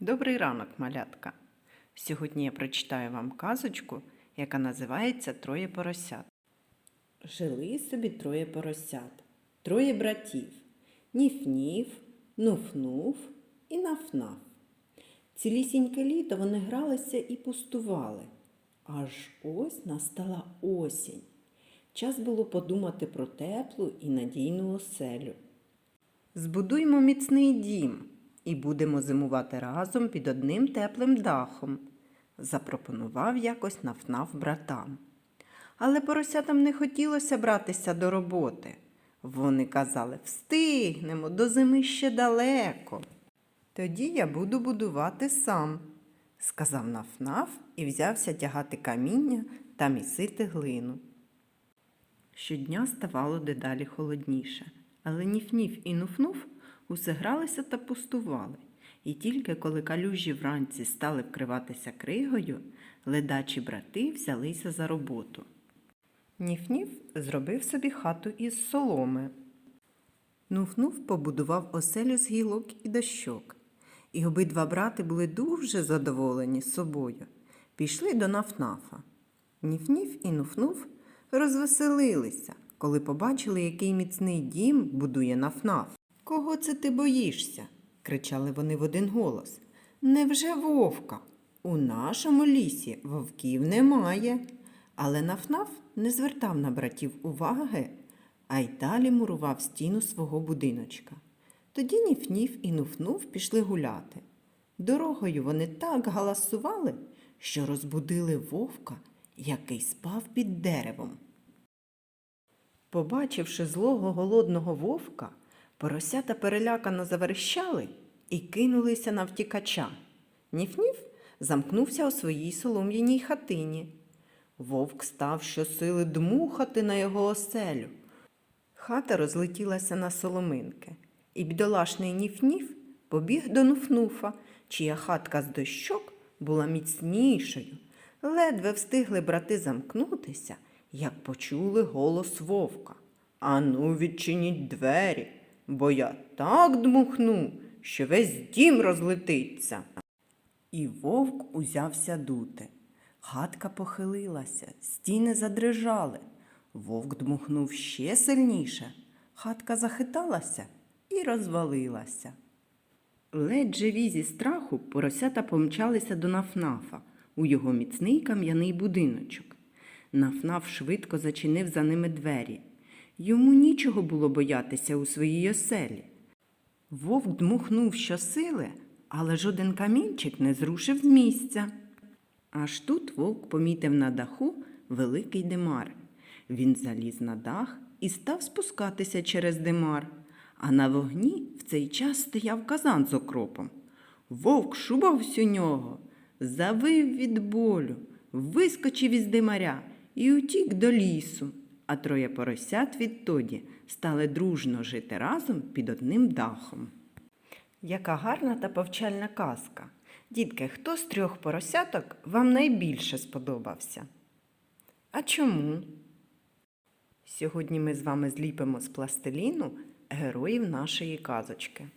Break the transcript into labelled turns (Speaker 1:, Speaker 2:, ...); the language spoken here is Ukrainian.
Speaker 1: Добрий ранок, малятка. Сьогодні я прочитаю вам казочку, яка називається Троє поросят. Жили собі троє поросят, троє братів Ніф-ніф, Нуф-нуф і Наф-наф. Цілісіньке літо вони гралися і пустували. Аж ось настала осінь. Час було подумати про теплу і надійну оселю. Збудуймо міцний дім і будемо зимувати разом під одним теплим дахом, запропонував якось нафнаф братам. Але поросятам не хотілося братися до роботи. Вони казали встигнемо, до зими ще далеко. Тоді я буду будувати сам, сказав нафнаф і взявся тягати каміння та місити глину. Щодня ставало дедалі холодніше, але ніф-ніф і нуф-нуф усе гралися та пустували. І тільки коли калюжі вранці стали вкриватися кригою, ледачі брати взялися за роботу. Ніф-ніф зробив собі хату із соломи. Нуф-нуф побудував оселю з гілок і дощок. І обидва брати були дуже задоволені собою. Пішли до нафнафа. Ніф-ніф і нуф-нуф розвеселилися, коли побачили, який міцний дім будує нафнаф. Кого це ти боїшся? кричали вони в один голос. Невже вовка? У нашому лісі вовків немає. Але нафнаф не звертав на братів уваги, а й далі мурував стіну свого будиночка. Тоді Ніф-Ніф і Нуф-Нуф пішли гуляти. Дорогою вони так галасували, що розбудили вовка, який спав під деревом. Побачивши злого голодного вовка, поросята перелякано заверещали і кинулися на втікача. Ніф-Ніф замкнувся у своїй солом'яній хатині. Вовк став щосили дмухати на його оселю. Хата розлетілася на соломинки, і бідолашний Ніф-Ніф побіг до Нуфнуфа, чия хатка з дощок була міцнішою. Ледве встигли брати замкнутися, як почули голос вовка. Ану, відчиніть двері, бо я так дмухну, що весь дім розлетиться. І вовк узявся дути. Хатка похилилася, стіни задрижали. Вовк дмухнув ще сильніше. Хатка захиталася і розвалилася. Ледь живі зі страху поросята помчалися до Нафнафа у його міцний кам'яний будиночок. Нафнаф швидко зачинив за ними двері. Йому нічого було боятися у своїй оселі. Вовк дмухнув щосили, але жоден камінчик не зрушив з місця. Аж тут вовк помітив на даху великий димар. Він заліз на дах і став спускатися через димар, а на вогні в цей час стояв казан з окропом. Вовк шубавсь у нього, завив від болю, вискочив із димаря і утік до лісу, а троє поросят відтоді стали дружно жити разом під одним дахом. Яка гарна та повчальна казка. Дітки, хто з трьох поросяток вам найбільше сподобався? А чому? Сьогодні ми з вами зліпимо з пластиліну героїв нашої казочки.